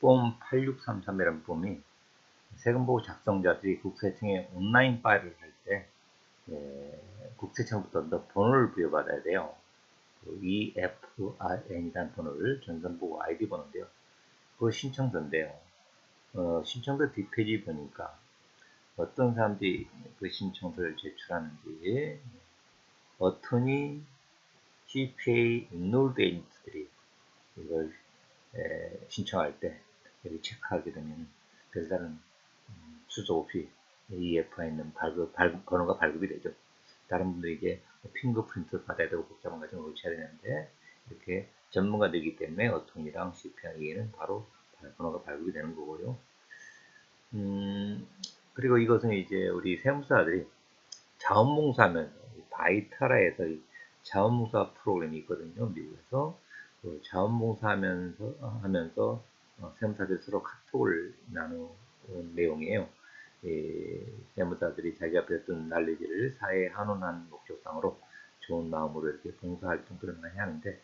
폼 8633이라는 폼이 세금보고 작성자들이 국세청에 온라인 파일을 할때 예, 국세청부터 번호를 부여받아야 돼요. 그 EFRN이라는 번호를 전산보고 아이디 번호인데요. 그 신청서인데요. 어, 신청서 뒷페이지 보니까 어떤 사람들이 그 신청서를 제출하는지 어떠니 CPA 인롤드 에이전트들이 이걸 에, 신청할 때 여기 체크하게 되면 별다른 음, 수조 없이 EF에 있는 발급, 발급, 번호가 발급이 되죠. 다른 분들에게 핑거프린트 받아야 되고 복잡한 과정을 거쳐야 되는데 이렇게 전문가들이기 때문에 어통이랑 CPI에는 바로 번호가 발급이 되는 거고요. 음, 그리고 이것은 이제 우리 세무사들이 자원봉사하면서 바이타라에서 자원봉사 프로그램이 있거든요. 미국에서 그 자원봉사하면서 하면서 어, 세무사들 서로 카톡을 나누는 내용이에요. 세무사들이 자기 앞에 둔 날리지를 사회에 한원한 목적상으로 좋은 마음으로 이렇게 봉사활동들을 많이 하는데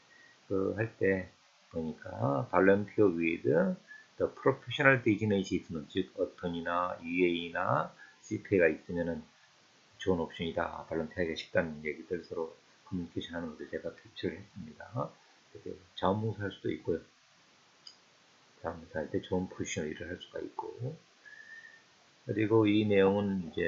그 할 때 보니까 발렌티어 위드 the professional designation 즉 어턴이나 UA나 CPA가 있으면은 좋은 옵션이다. 발렌티어하기가 쉽다는 얘기들 서로 커뮤니케이션 하는 것을 제가 캡처를 했습니다. 자원봉사 할 수도 있고요. 자원봉사 할 때 좋은 포지션으로 일을 할 수가 있고 그리고 이 내용은 이제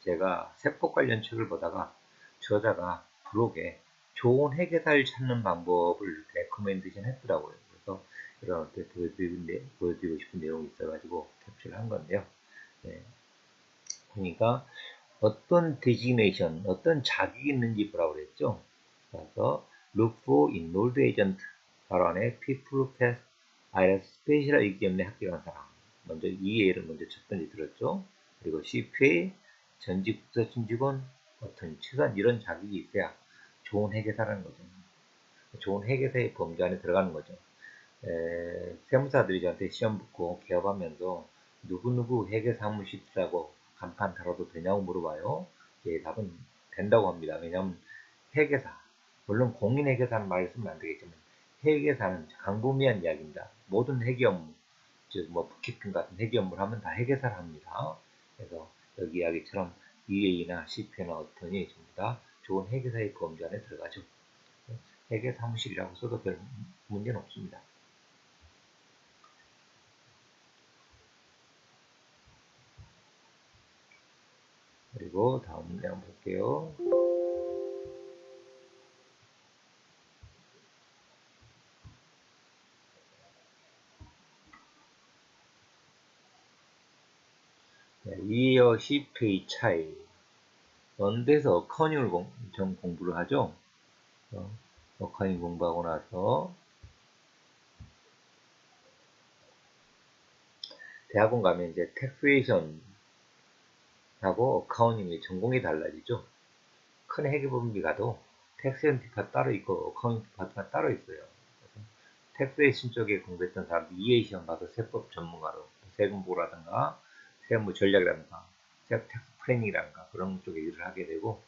제가 세법 관련 책을 보다가 저자가 블로그에 좋은 회계사를 찾는 방법을 레코멘드션 했더라고요. 그래서 때 보여드리고, 보여드리고 싶은 내용이 있어가지고 캡처를 한 건데요. 네. 그러니까 어떤 데지네이션, 어떤 자격이 있는지 보라고 그랬죠. 그래서 look for enrolled agent 안에 people pass IRS 스페셜 exam에 합격한 사람 먼저 EA를 먼저 첫 번째 들었죠. 그리고 CPA, 전직 국세청 직원, 어떤 최소한 이런 자격이 있어야 좋은 회계사라는 거죠. 좋은 회계사의 범주 안에 들어가는 거죠. 에, 세무사들이 저한테 시험 붙고 개업하면서 누구누구 회계사무실이라고 간판 달아도 되냐고 물어봐요. 예, 답은 된다고 합니다. 왜냐하면 회계사, 물론 공인회계사는 말을 쓰면 안 되겠지만 회계사는 강범위한 이야기입니다. 모든 회계 업무, 즉 뭐 부키핑 같은 회계 업무를 하면 다 회계사를 합니다. 그래서 여기 이야기처럼 EA나 CP나 어떤이 전부 다 좋은 회계사의 범주 안에 들어가죠. 회계 사무실이라고 써도 별 문제는 없습니다. 그리고 다음 내용 볼게요. 이어 CP의 차이 언데서 어카운팅을 공, 좀 공부를 하죠. 어, 어카운팅 공부하고 나서 대학원 가면 이제 텍스웨이션 하고 어카운팅의 전공이 달라지죠. 큰 회계법인이 가도 텍스웨이션 디파 따로 있고 어카운팅 디파트가 따로 있어요. 텍스웨이션 쪽에 공부했던 사람들 EA 시험 봐서 세법 전문가로 세금보라든가 세무 전략이라든가 텍스 플래닝이라든가 그런 쪽에 일을 하게 되고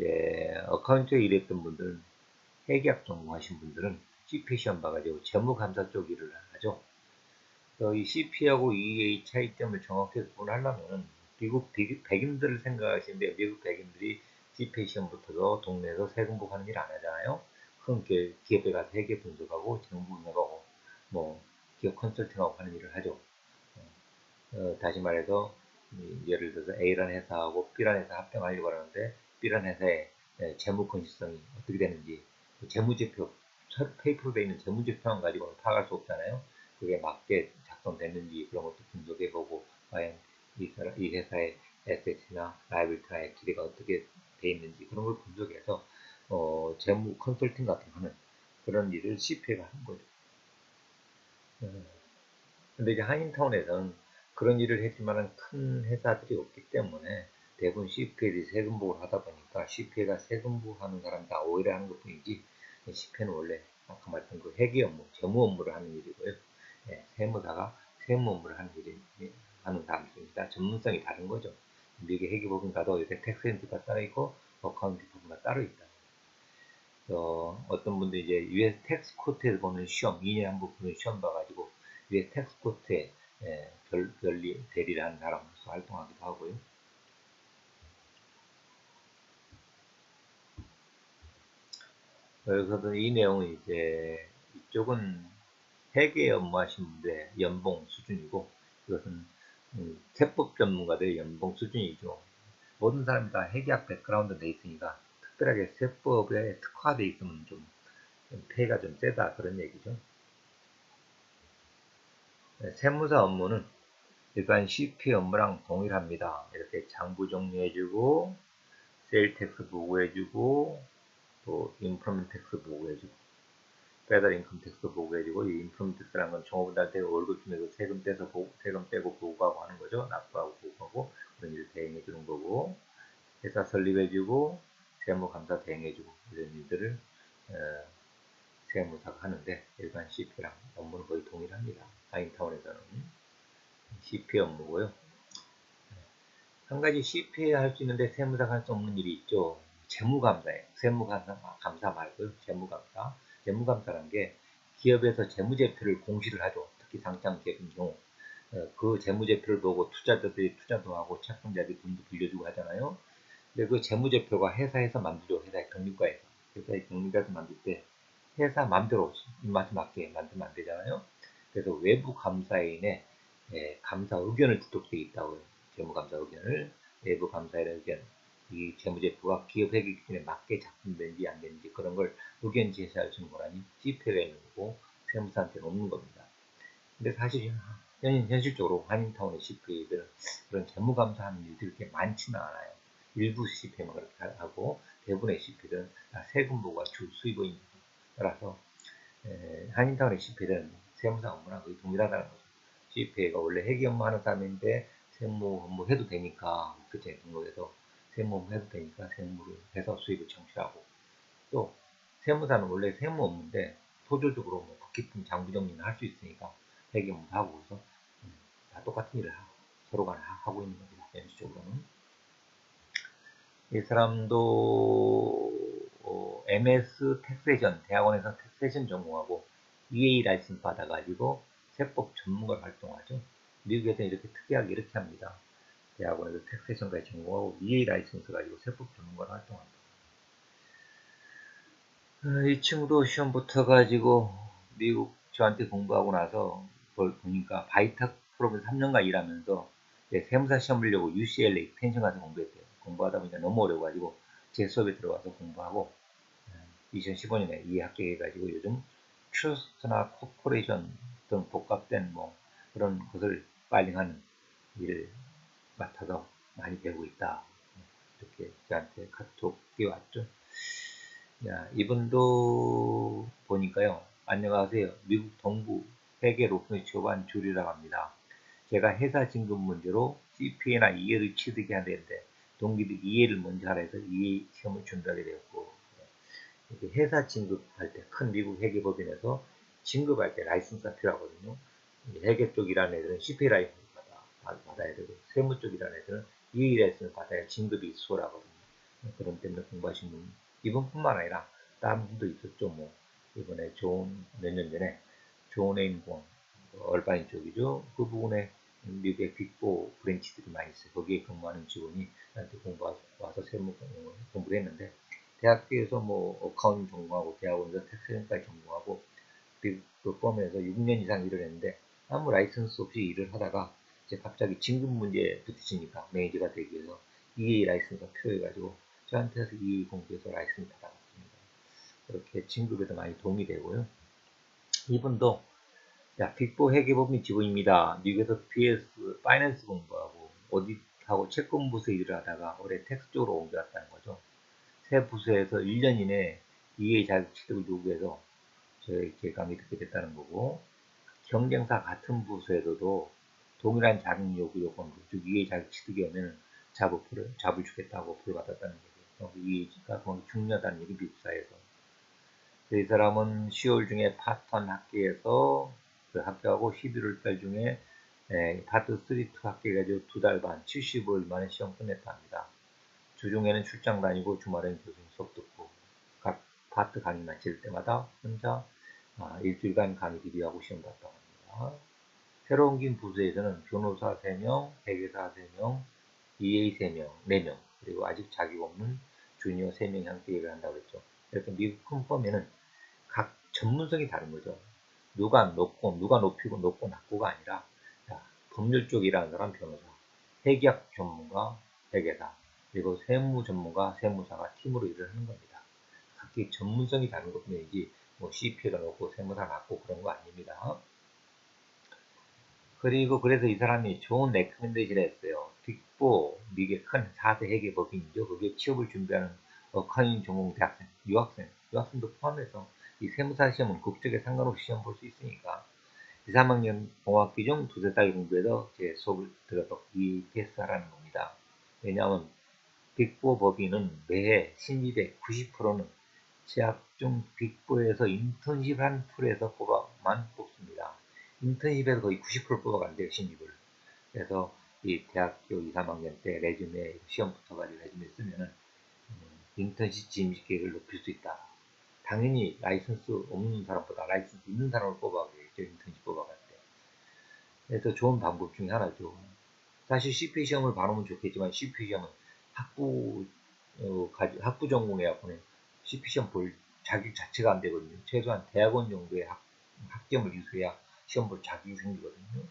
예, 어카운트에 일했던 분들은 회계학 전공하신 분들은 CP 시험 봐가지고 재무감사 쪽 일을 하죠. 이 CP하고 EA 차이점을 정확히 구분하려면 미국 백인들을 생각하시는데 미국 백인들이 CP 시험부터도 동네에서 세금 보고하는 일 안 하잖아요. 큰 기업에 가서 회계 분석하고 재무 분석하고 뭐 기업 컨설팅하고 하는 일을 하죠. 어, 다시 말해서 예를 들어서 A라는 회사하고 B라는 회사 합병하려고 하는데 B라는 회사의 예, 재무 건실성이 어떻게 되는지 그 재무제표 페이퍼로 되어 있는 재무제표만 가지고 파악할 수 없잖아요. 그게 맞게 작성됐는지 그런 것도 분석해보고 과연 이, 이 회사의 에셋이나 라이빌티나 액티리가 어떻게 돼 있는지 그런 걸 분석해서 어, 재무 컨설팅 같은 거 하는 그런 일을 CPA가 하는 거죠. 음. 근데 이제 한인타운에서는 그런 일을 했지만 큰 회사들이 없기 때문에 대부분 CPA들이 세금보를 하다 보니까 CPA가 세금보 하는 사람 다 오해를 하는 것 뿐이지 CPA는 원래 아까 말했던 그 회계 업무, 재무 업무를 하는 일이고요. 네, 세무사가 세무 업무를 하는 일이 하는 사람들입니다. 전문성이 다른 거죠. 미국의 회계법인 가도 이렇게 텍스 엔티가 따로 있고 어카운트 법인가 따로 있다. 어, 어떤 분들이 이제 US 텍스 코트에서 보는 시험, 2년에 한 번 보는 시험 봐가지고 US 텍스 코트에 예, 별, 별리 대리를 하는 사람으로서 활동하기도 하고요. 여기서도 이 내용은 이제 이쪽은 회계 업무하신 분들의 연봉 수준이고 이것은 음, 세법 전문가들의 연봉 수준이죠. 모든 사람이 다 회계학 백그라운드 돼 있으니까 특별하게 세법에 특화돼 있으면 좀, 좀 폐가 좀 세다 그런 얘기죠. 네, 세무사 업무는 일반 CP 업무랑 동일합니다. 이렇게 장부 정리해주고 세일 텍스 보고해주고 또 인프로먼트 텍스 보고해주고 페더 인컴 텍스 보고해주고 이 인프로먼트 텍스라는 건 종업원한테 월급 중에서 세금 떼서 보고, 세금 떼고 보고하고 하는 거죠. 납부하고 보고하고 그런 일을 대행해 주는 거고 회사 설립해주고 세무감사 대행해주고 이런 일들을 어, 세무사가 하는데 일반 CP랑 업무는 거의 동일합니다. 하인타운에서는 CP 업무고요. 한 가지 CP에 할수 있는데 세무사가 할수 없는 일이 있죠. 재무감사예요. 세무감사 감사 말고요. 재무감사. 재무감사라는 게 기업에서 재무제표를 공시를 하죠. 특히 상장 기업인 경우. 어, 그 재무제표를 보고 투자자들이 투자도 하고 채권자들이 돈도 빌려주고 하잖아요. 근데 그 재무제표가 회사에서 만들죠. 회사의 경리과에서. 회사의 경리과에서 만들 때 회사 마음대로 입맛에 맞게 만들면 안 되잖아요. 그래서 외부 감사인의 예, 감사 의견을 부탁되어 있다고요. 재무감사 의견을 외부 감사인의 의견 이 재무제표가 기업 회계 기준에 맞게 작성된지 안 되는지 그런 걸 의견 제시할 수 있는 거라니 집회가 있는 거고 세무사한테는 없는 겁니다. 근데 사실 현, 현실적으로 한인타운의 CPA들은 그런 재무감사하는 일들이 그렇게 많지는 않아요. 일부 CPA만 그렇게 하고 대부분의 CP들은 세금 보고가 주 수입원입니다. 따라서 한인타운의 CP들은 세무사 업무랑 거의 동일하다는 거죠. CPA가 원래 회계 업무 하는 사람인데 세무 업무 해도 되니까 그제 등록해서 세무 업무 해도 되니까 세무를 해서 수입을 창출하고 또 세무사는 원래 세무 업무인데 소조적으로 뭐 깊은 장부 정리는 할 수 있으니까 회계 업무도 하고 그래서 음, 다 똑같은 일을 하고 서로가 하고 있는 겁니다. 현실적으로는 이 사람도 어, MS 텍세션 대학원에서 텍세션 전공하고 EA 라이센스 받아가지고 세법 전문가 활동하죠. 미국에서 이렇게 특이하게 이렇게 합니다. 대학원에서 텍세션까지 전공하고 EA 라이센스 가지고 세법 전문가 활동합니다. 어, 이 친구도 시험 붙어가지고 미국 저한테 공부하고 나서 보니까 바이탁 프로그램 3년간 일하면서 세무사 시험 보려고 UCLA 펜션 가서 공부했대요. 공부하다 보니까 너무 어려워가지고 제 수업에 들어가서 공부하고 2015년에 이 합격해가지고 요즘 트러스트나 코퍼레이션 등 복합된 뭐 그런 것을 파일링하는 일을 맡아서 많이 배우고 있다. 이렇게 저한테 카톡이 왔죠. 야, 이분도 보니까요. 안녕하세요. 미국 동부 회계 로프의 초반 줄이라고 합니다. 제가 회사 진급 문제로 CPA나 이해를 취득해야 되는데 동기들 이해를 먼저 하라 해서 이해 시험을 준비하게 되었고 회사 진급할 때 큰 미국 회계법인에서 진급할 때 라이선스가 필요하거든요. 회계 쪽 일하는 애들은 CPA 라이선스 받아, 받아야 되고 세무 쪽 일하는 애들은 EA 라이선스 받아야 진급이 수월하거든요. 그런 때문에 공부하신 분 이분뿐만 아니라 다른 분도 있었죠. 뭐 이번에 좋은 몇 년 전에 좋은 에인공 얼바인 쪽이죠. 그 부분에 미국의 빅보 브랜치들이 많이 있어요. 거기에 근무하는 직원이 나한테 공부 와서 세무 공부를 했는데 대학교에서 뭐 어카운팅 전공하고 대학원에서 텍스전까지 전공하고 그 펌에서 6년 이상 일을 했는데 아무 라이선스 없이 일을 하다가 이제 갑자기 진급 문제에 부딪히니까 매니저가 되기 위해서 EA 라이선스가 필요해가지고 저한테서 EA 공부해서 라이선스 받아봤습니다. 그렇게 진급에도 많이 도움이 되고요. 이분도 자, 빅보 회계법인 직원입니다. 미국에서 PS, 파이낸스 공부하고 오디하고 채권 부서 일을 하다가 올해 텍스 쪽으로 옮겨왔다는 거죠. 새 부서에서 1년 이내 EA 자격 취득을 요구해서 저에게 감이 듣게 됐다는 거고 경쟁사 같은 부서에서도 동일한 자격 요구 요건으로 즉 EA 자격 취득이 오면 자부표를 잡을 주겠다고 부여받았다는 거죠. EA가 그만큼 중요하다는 얘기 미국 사회에서. 이 사람은 10월 중에 파스턴 학교에서 그 합격하고 11월 달 중에 에, 파트 3, 2 합격해가지고 두 달 반, 75일 만에 시험 끝냈다 합니다. 주중에는 출장 다니고 주말에는 교수님 수업 듣고 각 파트 강의 마칠 때마다 혼자 아, 일주일간 강의 비교하고 시험 봤다고 합니다. 새로 옮긴 부서에서는 변호사 3명, 회계사 3명, EA 3명, 4명, 그리고 아직 자격 없는 주니어 3명 형태 일을 한다고 했죠. 이렇게 미국 큰 펌에는 각 전문성이 다른 거죠. 누가 높고, 누가 높이고 높고 낮고가 아니라, 자, 법률 쪽 일하는 사람 변호사, 회계학 전문가, 회계사, 그리고 세무 전문가, 세무사가 팀으로 일을 하는 겁니다. 각기 전문성이 다른 것 뿐이지, 뭐 CP가 높고 세무사 낮고 그런 거 아닙니다. 그리고 그래서 이 사람이 좋은 레코멘데이션을 했어요. 빅보, 미국의 큰 4대 회계 법인이죠. 그게 취업을 준비하는 어카인 전공 대학생, 유학생, 유학생도 포함해서 이 세무사 시험은 국적에 상관없이 시험 볼 수 있으니까 2, 3학년 공학기 중 두세 달 공부해서 제 수업을 들어서 이 테스트 하라는 겁니다. 왜냐하면 빅보 법인은 매해 신입의 90%는 재학 중 빅보에서 인턴십 한 풀에서 뽑아만 뽑습니다. 인턴십에서 거의 90% 뽑아간대요, 신입을. 그래서 이 대학교 2, 3학년 때 레즈메 시험 붙어가지고 레즈메 쓰면은 음, 인턴십 진입 계획을 높일 수 있다. 당연히 라이선스 없는 사람보다 라이선스 있는 사람을 뽑아가겠죠, 인턴십 뽑아갈 때. 그래서 좋은 방법 중에 하나죠. 사실 CP 시험을 봐놓으면 좋겠지만 CP 시험은 학부 어, 학부 전공해갖고 는 CP 시험 볼 자격 자체가 안 되거든요. 최소한 대학원 정도의 학, 학점을 이수해야 시험 볼 자격이 생기거든요.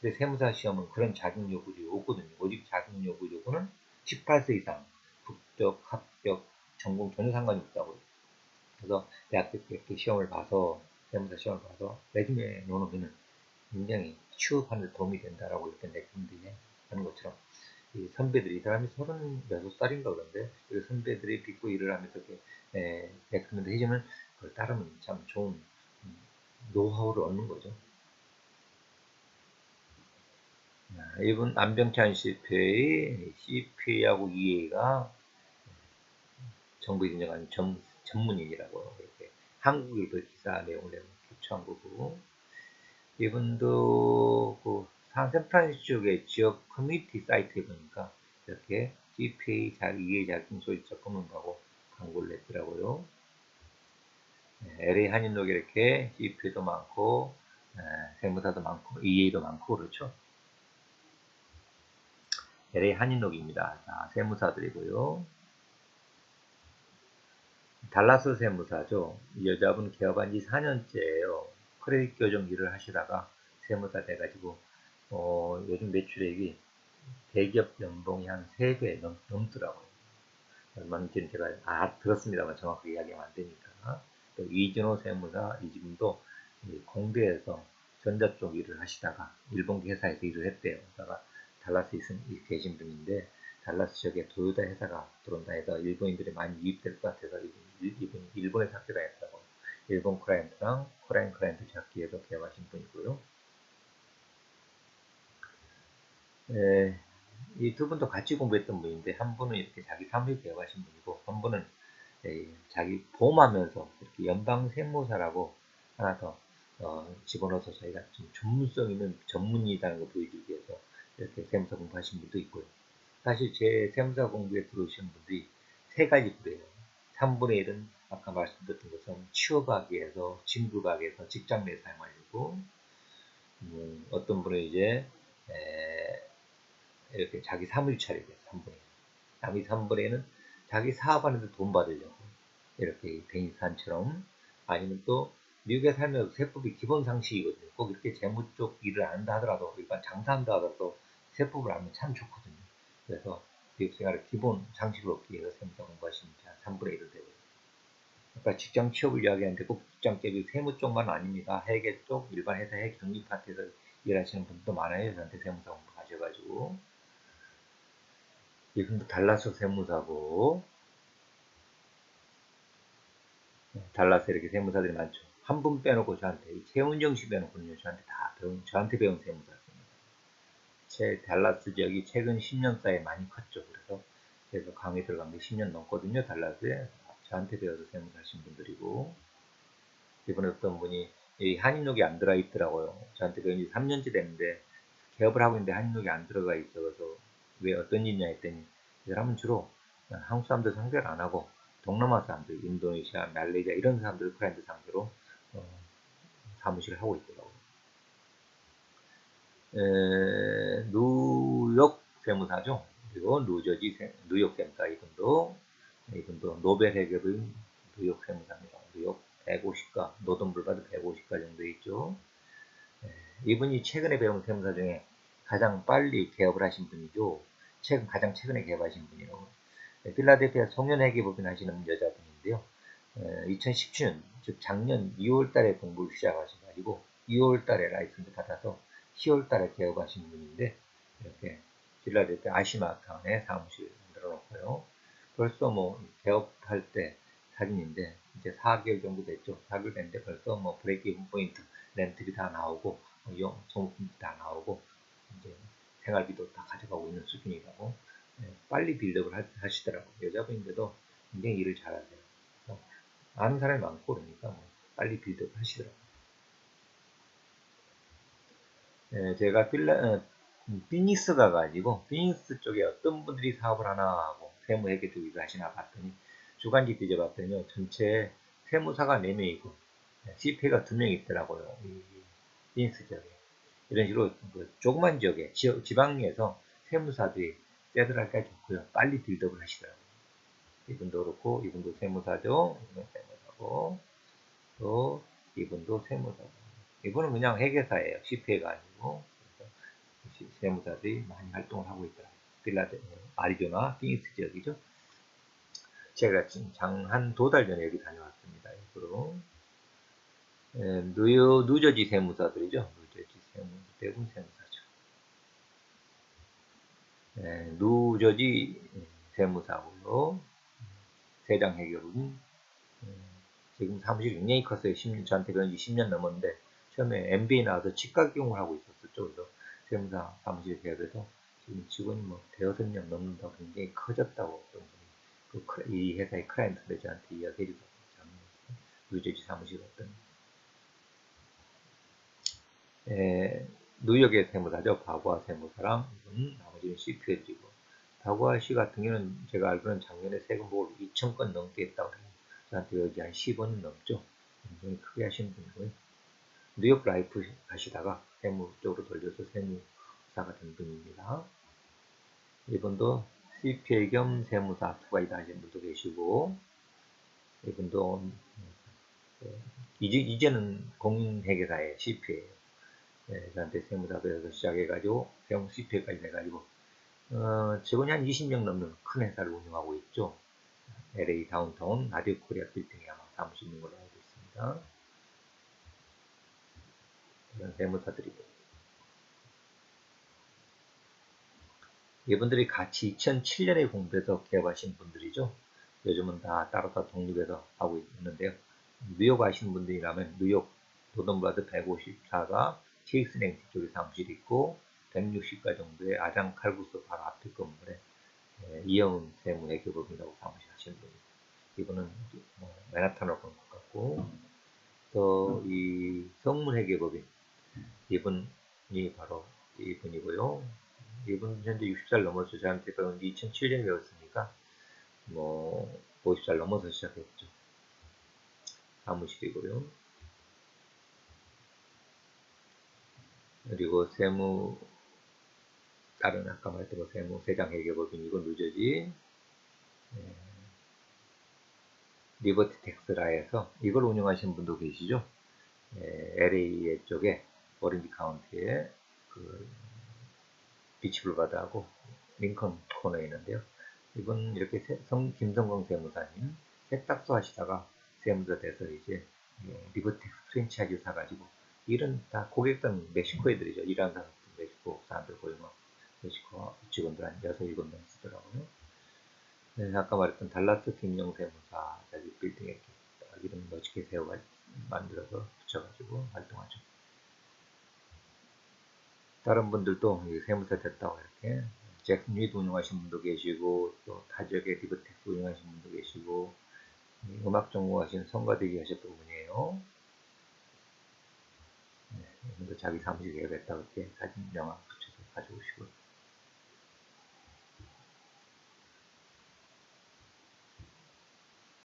근데 세무사 시험은 그런 자격 요구들이 없거든요. 오직 자격 요구 요구는 18세 이상 국적, 합격, 전공 전혀 상관이 없다고요. 그래서 대학교 때 시험을 봐서 세무사 시험을 봐서 레즈메 놓으면 굉장히 취업하는 데 도움이 된다라고 이렇게 것처럼 이 선배들이 이 사람이 36살인가 그런데 그 선배들이 빚고 일을 하면서 이렇게 레코멘드 해주면 그걸 따르면 참 좋은 음, 노하우를 얻는 거죠. 이분 안병찬 CPA, CPA하고 EA가 정부에 인정한 전, 전문인이라고 이렇게 한국일보 기사 내용을 캡처한 거고 이분도 그 샌프란시스코 쪽의 지역 커뮤니티 사이트에 보니까 이렇게 CPA 잘 EA 자격증 소유자 뽑는다고 광고를 냈더라고요. LA 한인록에 이렇게 CPA도 많고 세무사도 많고 EA도 많고 그렇죠. LA 한인록입니다. 자, 세무사들이고요. 달라스 세무사죠. 이 여자분 개업한 지 4년째예요. 크레딧 교정 일을 하시다가 세무사 돼가지고 어, 요즘 매출액이 대기업 연봉이 한 3배 넘, 넘더라고요. 얼마인지는 제가 아, 들었습니다만 정확하게 이야기하면 안 되니까. 또 이진호 세무사 이분도 공대에서 전자 쪽 일을 하시다가 일본 회사에서 일을 했대요. 그러다가 달라스에 계신 분인데 달라스 지역에 도요타 회사가 들어온다 해서 일본인들이 많이 유입될 것 같아서 이분 일본에 잡기로 했다고 일본 클라이언트랑 코리안 클라이언트 잡기 위해서 개업하신 분이고요. 네, 이 두 분도 같이 공부했던 분인데 한 분은 이렇게 자기 사무실 개업하신 분이고 한 분은 예, 자기 보험하면서 이렇게 연방 세무사라고 하나 더 어, 집어넣어서 저희가 좀 전문성 있는 전문이라는 걸 보여주기 위해서 이렇게 세무사 공부하신 분도 있고요. 사실 제 세무사 공부에 들어오신 분들이 세 가지 부류예요. 3분의 1은 아까 말씀드렸던 것처럼 취업하기 위해서, 진급하기 위해서 직장 내 사용하려고 음, 어떤 분은 이제 에, 이렇게 자기 사무실 차리게 3분의 1. 자기 3분의 1은 자기 사업하는데 돈 받으려고 이렇게 대인산처럼 아니면 또 미국에 살면서 세법이 기본 상식이거든요. 꼭 이렇게 재무 쪽 일을 안 한다 하더라도 일반 장사한다 하더라도 세법을 알면 참 좋거든요. 그래서 교육 생활의 기본 상식을 얻기 위해서 세무사 공부하시면 한 3분의 1을 되고요. 아까 직장 취업을 이야기하는데 꼭 직장 쪽이 세무 쪽만 아닙니다. 회계 쪽, 일반 회사 회 경리 파트에서 일하시는 분도 많아요. 저한테 세무사 공부 하셔가지고. 이분도 달라서 세무사고, 달라서 이렇게 세무사들이 많죠. 한 분 빼놓고 저한테, 최운정 씨 빼놓고는요, 저한테 다 배운, 저한테 배운 세무사. 제 달라스 지역이 최근 10년 사이에 많이 컸죠. 그래서 그래서 강의 들어간 게 10년 넘거든요. 달라스에 저한테 배워서 세무사 하신 분들이고 이번에 어떤 분이 이 한인록이 안 들어가 있더라고요. 저한테 배운 지 3년째 됐는데 개업을 하고 있는데 한인록이 안 들어가 있어서 왜 어떤 일이냐 했더니 이 사람은 주로 한국 사람들 상대를 안 하고 동남아 사람들, 인도네시아, 말레이시아 이런 사람들 클라이언트 상대로 어, 사무실을 하고 있더라고요. 에, 뉴욕 세무사죠. 그리고 뉴저지 세, 뉴욕 세무사 이분도 이분도 노벨 해결은 뉴욕 세무사입니다. 뉴욕 150가 노동불가도 150가 정도 있죠. 에, 이분이 최근에 배운 세무사 중에 가장 빨리 개업을 하신 분이죠. 최근 가장 최근에 개업하신 분이에요. 네, 필라델피아 송년회계 법인 하시는 여자분인데요. 2017년 즉 작년 2월 달에 공부를 시작하셔가지고 2월 달에 라이선스 받아서 10월 달에 개업하신 분인데 이렇게 필라델피아 아시마타운에 사무실 만들어 놓고요. 벌써 뭐 개업할 때 사진인데 이제 4개월 정도 됐죠. 4개월 됐는데 벌써 뭐 브레이크 포인트 렌트비 다 나오고 뭐 소모품도 다 나오고 이제 생활비도 다 가져가고 있는 수준이라고 네, 빨리 빌드업을 하 시더라고요. 여자분인데도 굉장히 일을 잘하세요. 아는 사람이 많고 그러니까 뭐 빨리 빌드업 하시더라고요. 네, 제가 필라, 어, 피닉스 가가지고 피닉스 쪽에 어떤 분들이 사업을 하나 하고 세무회계 쪽 일을 하시나 봤더니 주간지 뒤져봤더니 전체 세무사가 4명이고 CP가 2명 있더라고요. 이 피닉스 쪽에. 이런 식으로 그 조그만 지역에 지방에서 세무사들이 세드랄까 좋고요. 빨리 빌드업을 하시더라고요. 이분도 그렇고 이분도 세무사죠. 이분 세무사고 또 이분도 세무사고 이분은 그냥 회계사예요. CPA가 아니고 세무사들이 많이 활동을 하고 있더라고요. 빌라데 아리조나 피닉스 지역이죠. 제가 지금 장한 두 달 전에 여기 다녀왔습니다. 그리고 뉴, 뉴저지 세무사들이죠. 대부분 세무사죠. 네, 누저지 세무사고요. 세장 해결은 지금 사무실 굉장히 컸어요. 10년, 저한테 그런 지 10년 넘었는데 처음에 MBA 나와서 경영을 하고 있었었죠. 그래서 세무사 사무실 개업해서 지금 직원이 뭐 대여섯 명 넘는다고 굉장히 커졌다고 그, 이 회사의 클라이언트들 저한테 이야기해 주더라고요. 누저지 사무실 어떤 에, 뉴욕의 세무사죠. 바구아 세무사랑 음, 나머지는 CPL이고 바구아 씨 같은 경우는 제가 알기로는 작년에 세금 보고 2천 건 넘게 했다고 해요. 저한테 여기 한 10원 넘죠. 굉장히 크게 하시는 분이고요. 뉴욕 라이프 하시다가 세무 쪽으로 돌려서 세무사가 된 분입니다. 이분도 CPA 겸 세무사 투가이다 하시는 분도 계시고 이분도 음, 이제, 이제는 공인회계사의 CPA 네, 저한테 세무사도에서 시작해가지고 세무 CP까지 해가지고 어, 직원이 한 20명 넘는 큰 회사를 운영하고 있죠. LA 다운타운 라디오 코리아 빌딩에 아마 사무실 있는 걸로 알고 있습니다. 이런 세무사들이고 이분들이 같이 2007년에 공부해서 개업하신 분들이죠. 요즘은 다 따로 따로 독립해서 하고 있는데요. 뉴욕 아시는 분들이라면 뉴욕 도덤브라드 154가 케이스랭 쪽에 사무실이 있고 160가 정도의 아장 칼국수 바로 앞에 건물에 예, 이영은 세무회계법이라고 사무실 하시는 분입니다. 이분은 뭐 맨하탄으로 본것 같고 또 이 성문회계법인 이분이 바로 이분이고요. 이분 현재 60살 넘어서 저한테 배운 2007년에 배웠으니까 뭐 50살 넘어서 시작했죠. 사무실이고요. 그리고 세무 다른 아까 말했던 거 세무 세장 회계법인이고 누저지 예, 리버티 텍스라에서 이걸 운영하시는 분도 계시죠. 예, LA 쪽에 오렌지 카운티에 그 비치블바드하고 링컨 코너에 있는데요. 이분 이렇게 성, 김성광 세무사님 세탁소 하시다가 세무사 돼서 이제 예, 리버텍스 프랜차이즈 사가지고 일은 다 고객들은 멕시코 애들이죠. 일하는 사람들 멕시코 사람들 거의 뭐 멕시코 직원들 한 6, 7명 쓰더라고요. 네, 아까 말했던 달라스 김영 세무사 자기 빌딩에 이름 멋지게 세워가 만들어서 붙여가지고 활동하죠. 다른 분들도 세무사 됐다고 이렇게 잭슨 리드 운영하신 분도 계시고 또 타지역에 리버텍스 운영하신 분도 계시고 음악 전공하신 성가대기 하셨던 분이에요. 자기 사무실 예배했다고 이렇게 사진 영화 붙여서 가져오시고